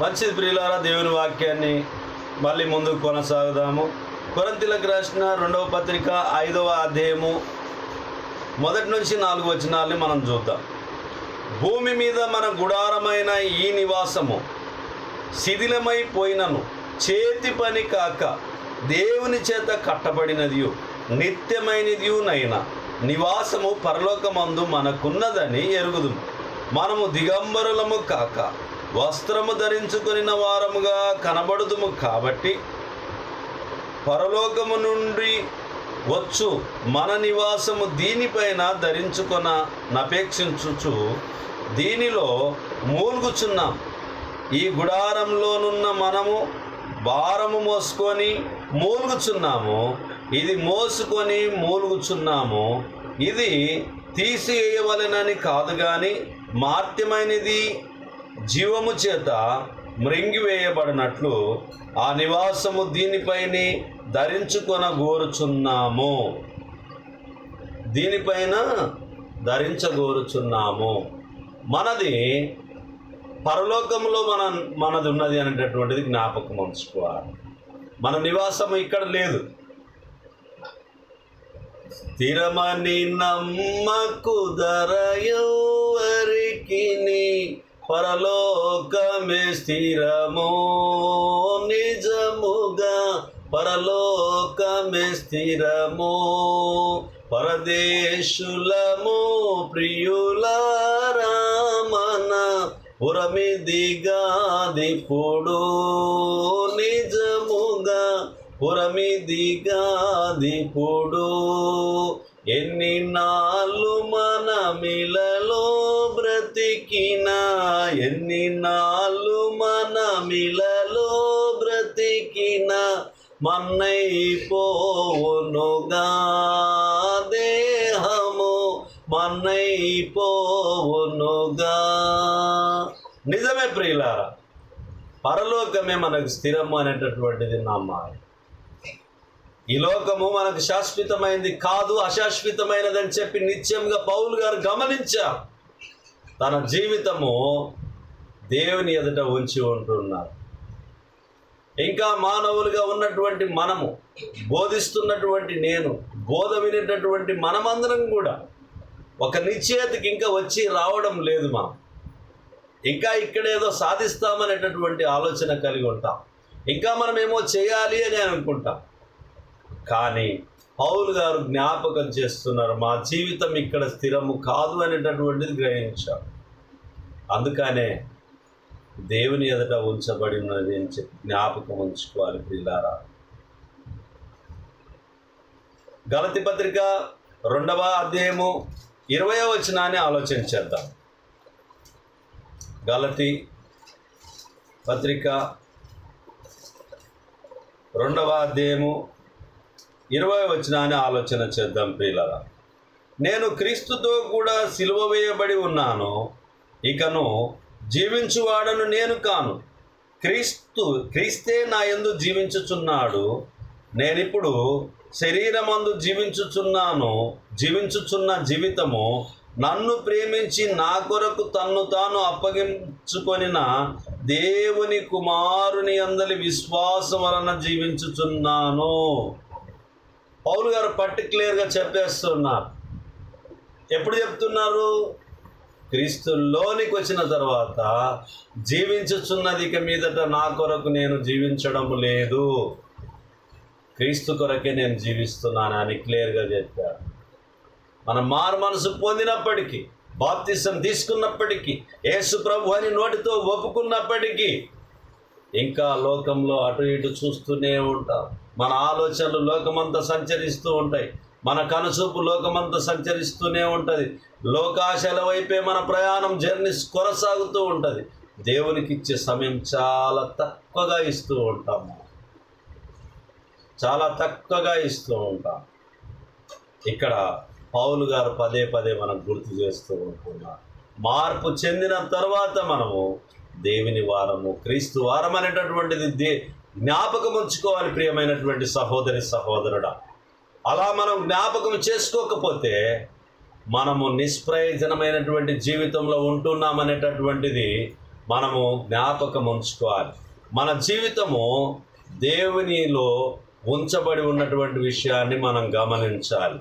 మంచిది ప్రియులారా దేవుని వాక్యాన్ని మళ్ళీ ముందుకు కొనసాగుదాము. కొరంతిలకు రాసిన రెండవ పత్రిక ఐదవ అధ్యాయము మొదటి నుంచి నాలుగు వచనాలని మనం చూద్దాం. భూమి మీద మన గుడారమైన ఈ నివాసము శిథిలమైపోయినను చేతి పని కాక దేవుని చేత కట్టబడినదియు నైనా. నివాసము పరలోకమందు మనకున్నదని ఎరుగుదు మనము దిగంబరులము కాక వస్త్రము ధరించుకొనిన వారముగా కనబడుదుము కాబట్టి పరలోకము నుండి వచ్చు మన నివాసము దీనిపైన ధరించుకొన నపేక్షించుచు దీనిలో మూల్గుచున్నాం. ఈ గుడారంలోనున్న మనము భారము మోసుకొని మూలుగుచున్నాము. ఇది మోసుకొని మూలుగుచున్నాము. ఇది తీసివేయవలెనని కాదు కానీ మార్త్యమైనది జీవము చేత మృంగివేయబడినట్లు ఆ నివాసము దీనిపైనే ధరించుకొన గోరుచున్నాము దీనిపైన ధరించగోరుచున్నాము. మనది పరలోకంలో మన మనది ఉన్నది అనేటటువంటిది జ్ఞాపకం ఉంచుకోవాలి. మన నివాసం ఇక్కడ లేదు. స్థిరమని నమ్మకు ధరయోవరికి పరలోకమే స్థిరము నిజముగా పరలోకమే స్థిరము. పరదేశులము ప్రియులారామన పురమిదిగాదిపుడు నిజముగా పురమిదిగాదిపుడు ఎన్ని నాళ్ళు మన మిలలో బ్రతికిన ఎన్ని నాళ్ళు మన మిలలో బ్రతికిన మన్నైపోవునుగా దేహము మన్నైపోవునుగా. నిజమే ప్రియులారా పరలోకమే మనకు స్థిరము అనేటటువంటిది నమ్మాలి ఈ లోకము మనకు శాశ్వతమైంది కాదు అశాశ్వతమైనదని చెప్పి నిత్యంగా పౌలు గారు గమనించారు. తన జీవితము దేవుని ఎదుట ఉంచి ఉంటున్నారు. ఇంకా మానవులుగా ఉన్నటువంటి మనము బోధిస్తున్నటువంటి నేను బోధ వినేటటువంటి మనమందరం కూడా ఒక నిశ్చేతకి ఇంకా వచ్చి రావడం లేదు మనం ఇంకా ఇక్కడేదో సాధిస్తామనేటటువంటి ఆలోచన కలిగి ఉంటాం. ఇంకా మనం ఏమో చేయాలి అని అనుకుంటాం. కానీ పౌలు గారు జ్ఞాపకం చేస్తున్నారు మా జీవితం ఇక్కడ స్థిరము కాదు అనేటటువంటిది గ్రహించారు అందుకనే దేవుని ఎదుట ఉంచబడి ఉన్నది అని చెప్పి జ్ఞాపకం ఉంచుకోవాలి పిల్లారా గలతి పత్రిక రెండవ అధ్యాయము ఇరవై వచనాన్ని ఆలోచన చేద్దాం. గలతి పత్రిక రెండవ అధ్యాయము ఇరవై వచనాన్ని ఆలోచన చేద్దాం ప్రియులరా. నేను క్రీస్తుతో కూడా సిలువ వేయబడి ఉన్నాను ఇకను జీవించువాడను నేను కాను. క్రీస్తు క్రీస్తే నా ఎందు జీవించుచున్నాడు నేనిప్పుడు శరీరమందు జీవించుచున్నాను జీవించుచున్న జీవితము నన్ను ప్రేమించి నా కొరకు తన్ను తాను అప్పగించుకొనిన దేవుని కుమారుని అందలి విశ్వాసం వలన జీవించుచున్నాను. పౌలు గారు పర్టికులర్గా చెప్పేస్తున్నారు. ఎప్పుడు చెప్తున్నారు? క్రీస్తులోనికి వచ్చిన తర్వాత జీవించుచున్నది ఇక మీదట నా కొరకు నేను జీవించడం లేదు. క్రీస్తు కొరకే నేను జీవిస్తున్నాను అని క్లియర్గా చెప్పారు. మనం మారు మనసు పొందినప్పటికీ బాప్తిసం తీసుకున్నప్పటికీ యేసు ప్రభు అని నోటితో ఒప్పుకున్నప్పటికీ ఇంకా లోకంలో అటు ఇటు చూస్తూనే ఉంటాం. మన ఆలోచనలు లోకమంతా సంచరిస్తూ ఉంటాయి. మన కనుసూపు లోకమంతా సంచరిస్తూనే ఉంటుంది. లోకాశల వైపే మన ప్రయాణం జర్నీ కొనసాగుతూ ఉంటుంది. దేవునికి ఇచ్చే సమయం చాలా తక్కువగా ఇస్తూ ఉంటాము. చాలా తక్కువగా ఇస్తూ ఉంటాం. ఇక్కడ పౌలు గారు పదే పదే మనం గుర్తు చేస్తూ ఉంటున్నారు. మార్పు చెందిన తర్వాత మనము దేవుని వారము క్రీస్తు వారం అనేటటువంటిది దే జ్ఞాపకం ఉంచుకోవాలి ప్రియమైనటువంటి సహోదరి సహోదరుడా. అలా మనం జ్ఞాపకం చేసుకోకపోతే మనము నిష్ప్రయోజనమైనటువంటి జీవితంలో ఉంటున్నామనేటటువంటిది మనము జ్ఞాపకం ఉంచుకోవాలి మన జీవితము దేవునిలో ఉంచబడి ఉన్నటువంటి విషయాన్ని మనం గమనించాలి.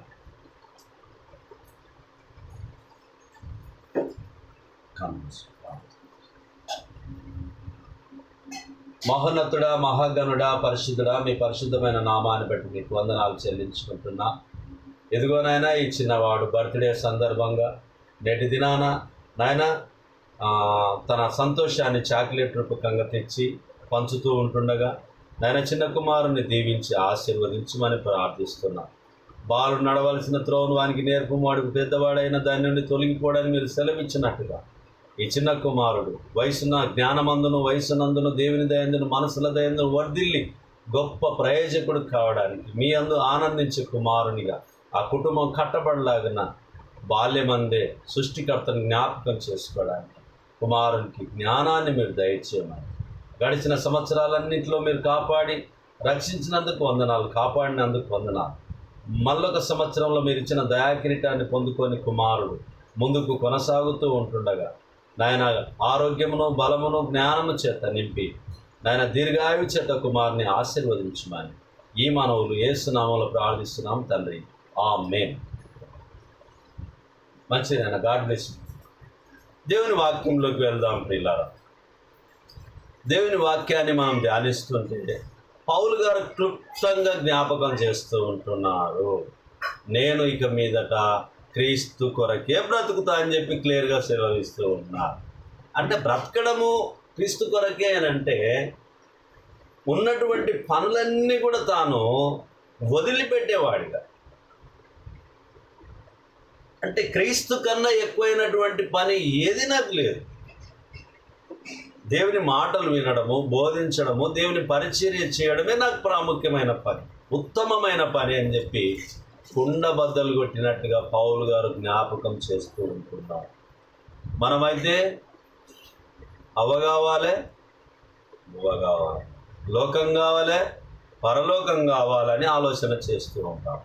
మహోన్నతుడా మహాగణుడా పరిశుద్ధుడా మీ పరిశుద్ధమైన నామాన్ని బట్టి మీకు వందనాలు చెల్లించుకుంటున్నా. ఎదుగోనైనా ఈ చిన్నవాడు బర్త్డే సందర్భంగా నేటి దినాన నాయన తన సంతోషాన్ని చాక్లెట్ రూపకంగా తెచ్చి పంచుతూ ఉంటుండగా నాయన చిన్న కుమారుని దీవించి ఆశీర్వదించమని ప్రార్థిస్తున్నా. బాలు నడవలసిన త్రోను వానికి నేర్పు వాడికి పెద్దవాడైన దాని నుండి తొలగిపోవడానికి మీరు సెలవిచ్చినట్టుగా ఈ చిన్న కుమారుడు వయసున జ్ఞానమందును వయసునందును దేవుని దయందును మనసుల దయందును వర్ధిల్లి గొప్ప ప్రయోజకుడు కావడానికి మీ అందు ఆనందించే కుమారునిగా ఆ కుటుంబం కట్టబడలాగిన బాల్యమందే సృష్టికర్తను జ్ఞాపకం చేసుకోవడానికి కుమారునికి జ్ఞానాన్ని మీరు దయచేయమని. గడిచిన సంవత్సరాలన్నింటిలో మీరు కాపాడి రక్షించినందుకు వందనాలు కాపాడినందుకు వందనాలు. మళ్ళొక సంవత్సరంలో మీరు ఇచ్చిన దయాకిరీటాన్ని పొందుకొని కుమారుడు ముందుకు కొనసాగుతూ ఉంటుండగా నాయన ఆరోగ్యమును బలమును జ్ఞానము చేత నింపి నాయన దీర్ఘాయు చేత కుమారుని ఆశీర్వదించమని ఈ మనవులు ఏసునామంలో ప్రార్థిస్తున్నాం తండ్రి. ఆ మేన్ మంచిది నాయన గాడ్ బ్లెస్ దేవుని వాక్యంలోకి వెళ్దాం ప్రియులారా. దేవుని వాక్యాన్ని మనం ధ్యానిస్తుంటే పౌలు గారు క్లుప్తంగా జ్ఞాపకం చేస్తూ ఉంటున్నారు. నేను ఇక మీదట క్రీస్తు కొరకే బ్రతుకుతా అని చెప్పి క్లియర్గా సెలవిస్తూ ఉన్నారు. అంటే బ్రతకడము క్రీస్తు కొరకే అని అంటే ఉన్నటువంటి పనులన్నీ కూడా తాను వదిలిపెట్టేవాడిగా. అంటే క్రీస్తు కన్నా ఎక్కువైనటువంటి పని ఏది నాకు లేదు. దేవుని మాటలు వినడము బోధించడము దేవుని పరిచర్య చేయడమే నాకు ప్రాముఖ్యమైన పని ఉత్తమమైన పని అని చెప్పి కుండ బద్దలు కొట్టినట్టుగా పౌలు గారు జ్ఞాపకం చేస్తూ ఉంటున్నారు. మనమైతే అవ కావాలి నువ్వ కావాలి లోకం కావాలే పరలోకం కావాలని ఆలోచన చేస్తూ ఉంటాం.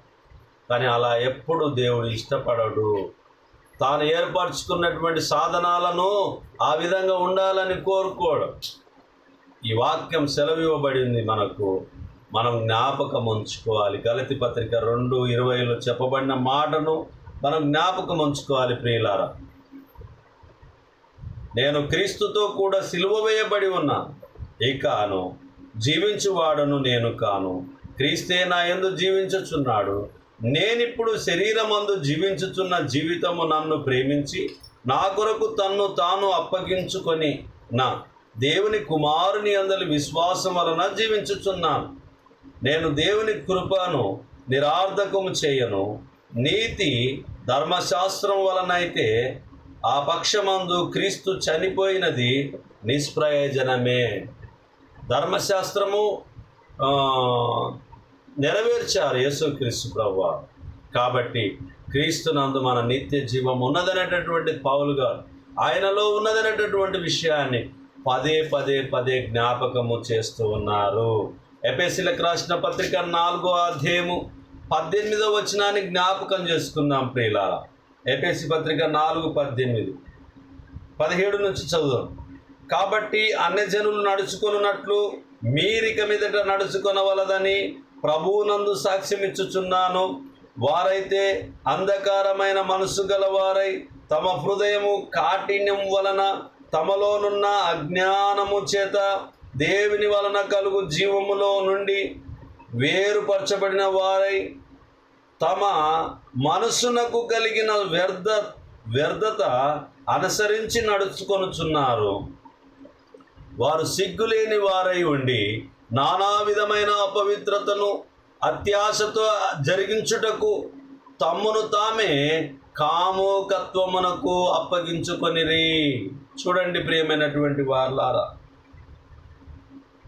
కానీ అలా ఎప్పుడు దేవుడు ఇష్టపడడు. తాను ఏర్పరచుకున్నటువంటి సాధనాలను ఆ విధంగా ఉండాలని కోరుకోవడం ఈ వాక్యం సెలవివ్వబడింది మనకు. మనం జ్ఞాపకం ఉంచుకోవాలి. గలతి పత్రిక రెండు ఇరవైలో చెప్పబడిన మాటను మనం జ్ఞాపకం ఉంచుకోవాలి ప్రియులారా. నేను క్రీస్తుతో కూడా సిలువ వేయబడి ఉన్నాను. ఇకాను జీవించువాడను నేను కాను. క్రీస్తే నా ఎందు జీవించుచున్నాడు. నేనిప్పుడు శరీరమందు జీవించుచున్న జీవితము నన్ను ప్రేమించి నా కొరకు తన్ను తాను అప్పగించుకొని నా దేవుని కుమారుని అందరి విశ్వాసం వలన జీవించుచున్నాను. నేను దేవుని కృపను నిరార్థకము చేయను. నీతి ధర్మశాస్త్రం వలనైతే ఆ పక్షమందు క్రీస్తు చనిపోయినది నిష్ప్రయోజనమే. ధర్మశాస్త్రము నెరవేర్చారు యేసుక్రీస్తు ప్రభు కాబట్టి క్రీస్తునందు మన నిత్య జీవం ఉన్నదనేటటువంటి పౌలు గారు ఆయనలో ఉన్నదనేటటువంటి విషయాన్ని పదే పదే పదే జ్ఞాపకము చేస్తూ ఉన్నారు. ఎపిసిలకు రాసిన పత్రిక నాలుగో అధ్యాయము పద్దెనిమిదో వచనాన్ని జ్ఞాపకం చేసుకుందాం ప్రియులార. ఎపిసి పత్రిక నాలుగు పద్దెనిమిది. పదిహేడు నుంచి చదువు కాబట్టి అన్యజనులు నడుచుకొనున్నట్లు మీరిక మీదట నడుచుకొనవలదని ప్రభువునందు సాక్ష్యం ఇచ్చుచున్నాను. వారైతే అంధకారమైన మనసు గలవారై తమ హృదయము కాఠిన్యం వలన తమలోనున్న అజ్ఞానము చేత దేవుని వలన కలుగు జీవములో నుండి వేరుపరచబడిన వారై తమ మనసునకు కలిగిన వ్యర్థ వ్యర్థత అనుసరించి నడుచుకొనుచున్నారు. వారు సిగ్గులేని వారై ఉండి నానా విధమైన అపవిత్రతను అత్యాశతో జరిగించుటకు తమ్మును తామే కాముకత్వమునకు అప్పగించుకొనిరి. చూడండి ప్రియమైనటువంటి వార్లారా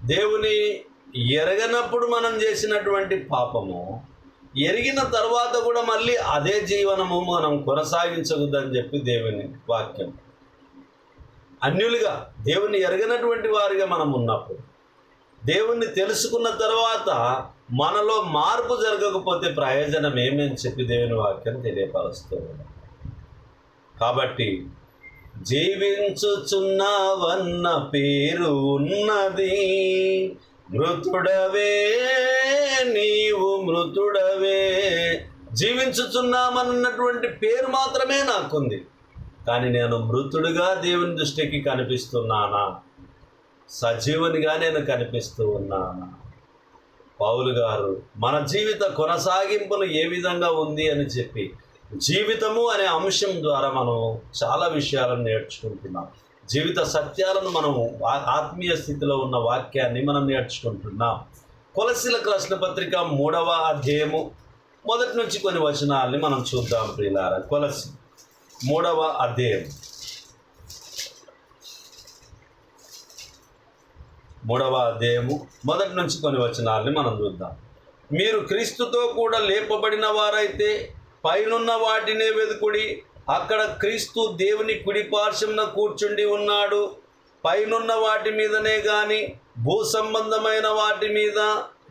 దేవుని ఎరగనప్పుడు మనం చేసినటువంటి పాపము ఎరిగిన తర్వాత కూడా మళ్ళీ అదే జీవనము మనం కొనసాగించకూడదని చెప్పి దేవుని వాక్యం. అన్యులుగా దేవుని ఎరగనటువంటి వారిగా మనం ఉన్నప్పుడు దేవుణ్ణి తెలుసుకున్న తర్వాత మనలో మార్పు జరగకపోతే ప్రయోజనం ఏమని చెప్పి దేవుని వాక్యం తెలియపరుస్తూ కాబట్టి జీవించుచున్నావన్న పేరు ఉన్నది. మృతుడవే నీవు మృతుడవే. జీవించుచున్నామన్నటువంటి పేరు మాత్రమే నాకుంది. కానీ నేను మృతుడుగా దేవుని దృష్టికి కనిపిస్తున్నానా? సజీవునిగా నేను కనిపిస్తూ ఉన్నానా? పౌలు గారు మన జీవిత కొనసాగింపులు ఏ విధంగా ఉంది అని చెప్పి జీవితము అనే అంశం ద్వారా మనం చాలా విషయాలను నేర్చుకుంటున్నాం. జీవిత సత్యాలను మనం ఆ- ఆత్మీయ స్థితిలో ఉన్న వాక్యాన్ని మనం నేర్చుకుంటున్నాం. కొలసిల రాసిన పత్రిక మూడవ అధ్యాయము మొదటి నుంచి కొన్ని వచనాల్ని మనం చూద్దాం ప్రియులార. కొలసి మూడవ అధ్యాయం. మూడవ అధ్యాయము మొదటి నుంచి కొన్ని వచనాల్ని మనం చూద్దాం. మీరు క్రీస్తుతో కూడా లేపబడిన వారైతే పైనున్న వాటినే వెదుకుడి. అక్కడ క్రీస్తు దేవుని కుడిపార్శ్వంన కూర్చుండి ఉన్నాడు. పైనున్న వాటి మీదనే గాని భూ సంబంధమైన వాటి మీద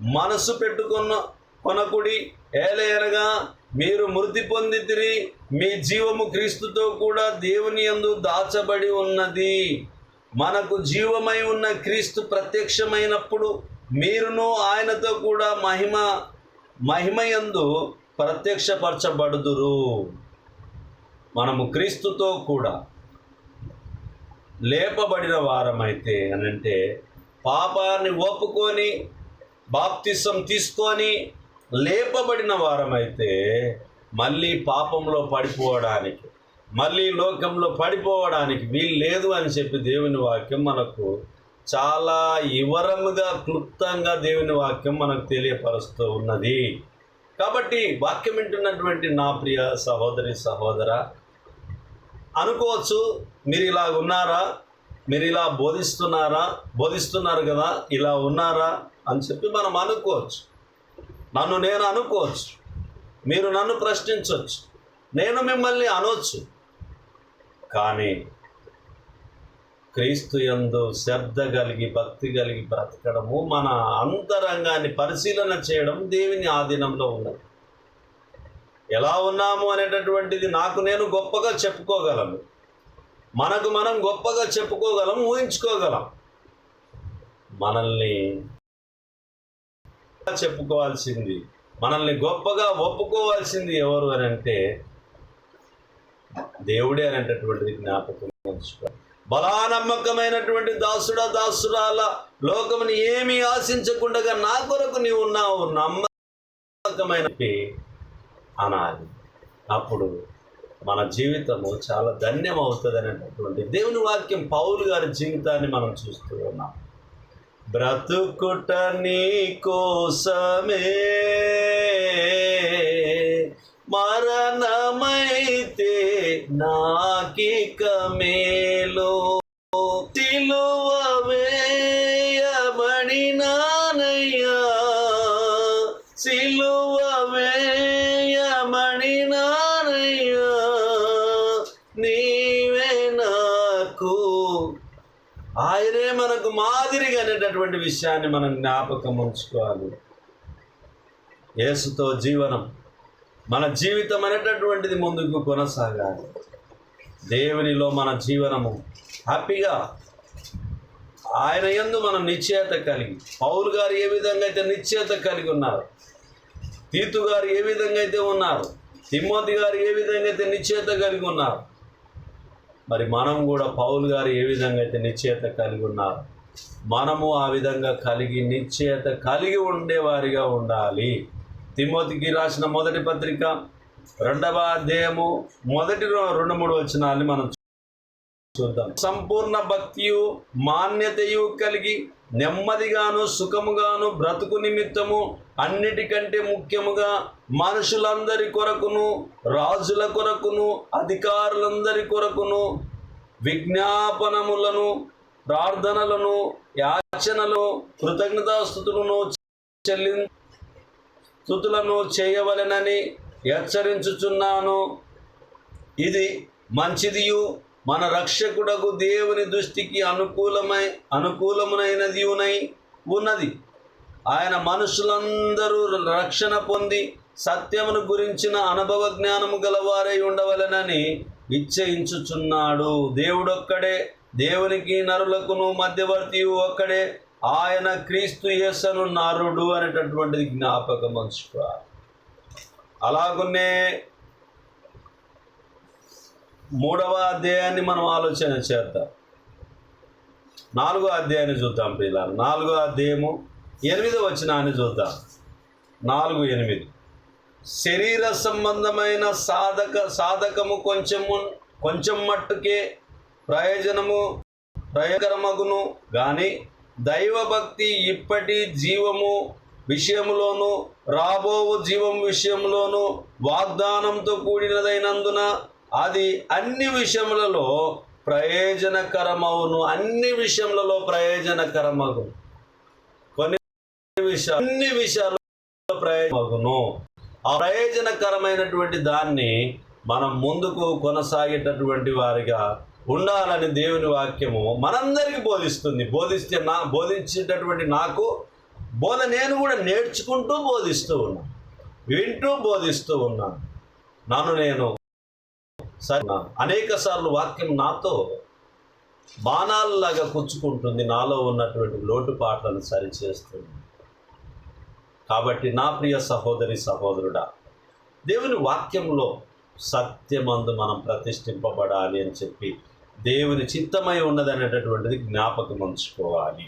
మనసు పెట్టుకున్న కొనకుడి. ఏలయనగా మీరు మృతి పొందితిరి మీ జీవము క్రీస్తుతో కూడా దేవుని యందు దాచబడి ఉన్నది. మనకు జీవమై ఉన్న క్రీస్తు ప్రత్యక్షమైనప్పుడు మీరును ఆయనతో కూడా మహిమ మహిమయందు ప్రత్యక్షపరచబడుదురు. మనము క్రీస్తుతో కూడా లేపబడిన వారమైతే అనంటే పాపాన్ని ఒప్పుకొని బాప్తిసం తీసుకొని లేపబడిన వారమైతే మళ్ళీ పాపంలో పడిపోవడానికి మళ్ళీ లోకంలో పడిపోవడానికి వీలు లేదు అని చెప్పి దేవుని వాక్యం మనకు చాలా వివరముగా క్లుప్తంగా దేవుని వాక్యం మనకు తెలియపరుస్తూ ఉన్నది. కాబట్టి వాక్యం వింటున్నటువంటి నా ప్రియ సహోదరి సహోదర అనుకోవచ్చు మీరు ఇలా ఉన్నారా? మీరు ఇలా బోధిస్తున్నారా? బోధిస్తున్నారు కదా ఇలా ఉన్నారా? అని చెప్పి మనం అనుకోవచ్చు. నన్ను నేను అనుకోవచ్చు. మీరు నన్ను ప్రశ్నించవచ్చు నేను మిమ్మల్ని అనొచ్చు. కానీ క్రీస్తు ఎందు శ్రద్ధ కలిగి భక్తి కలిగి బ్రతకడము మన అంతరంగాన్ని పరిశీలన చేయడం దేవుని ఆధీనంలో ఉన్నది. ఎలా ఉన్నాము అనేటటువంటిది నాకు నేను గొప్పగా చెప్పుకోగలను. మనకు మనం గొప్పగా చెప్పుకోగలం ఊహించుకోగలం. మనల్ని చెప్పుకోవాల్సింది మనల్ని గొప్పగా ఒప్పుకోవాల్సింది ఎవరు అని అంటే దేవుడే అనేటటువంటిది జ్ఞాపకం బలానమ్మకమైనటువంటి దాసుడా దాసురాల లోకముని ఏమీ ఆశించకుండా నా కొరకు నీవు ఉన్నావు. నమ్మకమైన అనాలి. అప్పుడు మన జీవితము చాలా ధన్యం అవుతుంది అనేటటువంటి దేవుని వాక్యం పౌలు గారి జీవితాన్ని మనం చూస్తూ ఉన్నాం. బ్రతుకుట నీ కోసమే మరణమైతే నాకికమే నాకు ఆయనే మనకు మాదిరిగా అనేటటువంటి విషయాన్ని మనం జ్ఞాపకం ఉంచుకోవాలి. యేసుతో జీవనం మన జీవితం అనేటటువంటిది ముందుకు కొనసాగాలి. దేవునిలో మన జీవనము హ్యాపీగా ఆయన ఎందు మనం నిశ్చయత కలిగి పౌలు గారు ఏ విధంగా అయితే నిశ్చయత కలిగి ఉన్నారు తీతు గారు ఏ విధంగా అయితే ఉన్నారు తిమ్మోతి గారు ఏ విధంగా అయితే నిశ్చయత కలిగి ఉన్నారు మరి మనం కూడా పౌలు గారు ఏ విధంగా అయితే నిశ్చయత కలిగి ఉన్నారు మనము ఆ విధంగా కలిగి నిశ్చయత కలిగి ఉండేవారిగా ఉండాలి. తిమోతికి రాసిన మొదటి పత్రిక రెండవ అధ్యాయము మొదటి రెండు మూడు వచనాల్ని మనం చూద్దాం. సంపూర్ణ భక్తియు మాన్యతయు కలిగి నెమ్మదిగాను సుఖముగాను బ్రతుకు నిమిత్తము అన్నిటికంటే ముఖ్యముగా మనుషులందరి కొరకును రాజుల కొరకును అధికారులందరి కొరకును విజ్ఞాపనములను ప్రార్థనలను యాచనలు కృతజ్ఞతాస్థుతులను చెల్లి స్థుతులను చేయవలెనని హెచ్చరించుచున్నాను. ఇది మంచిదియు మన రక్షకుడకు దేవుని దృష్టికి అనుకూలమై అనుకూలమునైనదియునై ఉన్నది. ఆయన మనుషులందరూ రక్షణ పొంది సత్యమును గురించిన అనుభవ జ్ఞానము గలవారై ఉండవలెనని ఇచ్చయించుచున్నాడు దేవుడొక్కడే దేవునికి నరులకును మధ్యవర్తి ఒక్కడే ఆయన క్రీస్తు యేసను నరుడు అనేటటువంటిది జ్ఞాపకం ఉంచుకోవాలి అలాగునే మూడవ అధ్యాయాన్ని మనం ఆలోచన చేద్దాం. నాలుగో అధ్యాయాన్ని చూద్దాం పిల్లలు నాలుగో అధ్యాయము ఎనిమిదో వచనాన్ని చూద్దాం. నాలుగు ఎనిమిది. శరీర సంబంధమైన సాధక సాధకము కొంచెము కొంచెం మట్టుకే ప్రయోజనము ప్రయోజనమగును. కానీ దైవభక్తి ఇప్పటి జీవము విషయంలోను రాబోవు జీవం విషయంలోను వాగ్దానంతో కూడినదైనందున అది అన్ని విషయములలో ప్రయోజనకరమవును అన్ని విషయములలో ప్రయోజనకరమగును. విషయాలు అన్ని విషయాల్లో ప్రయోజనమగును ఆ ప్రయోజనకరమైనటువంటి దాన్ని మనం ముందుకు కొనసాగేటటువంటి వారిగా ఉండాలని దేవుని వాక్యము మనందరికీ బోధిస్తుంది. బోధిస్తే నా బోధించేటటువంటి నాకు బోధ నేను కూడా నేర్చుకుంటూ బోధిస్తూ ఉన్నాను. వింటూ బోధిస్తూ ఉన్నాను. నన్ను నేను సరే అనేక సార్లు వాక్యం నాతో బాణాలలాగా పుచ్చుకుంటుంది నాలో ఉన్నటువంటి లోటుపాట్లను సరిచేస్తుంది. కాబట్టి నా ప్రియ సహోదరి సహోదరుడా దేవుని వాక్యంలో సత్యమందు మనం ప్రతిష్ఠింపబడాలి అని చెప్పి దేవుని చిత్తమై ఉన్నదనేటటువంటిది జ్ఞాపకం ఉంచుకోవాలి.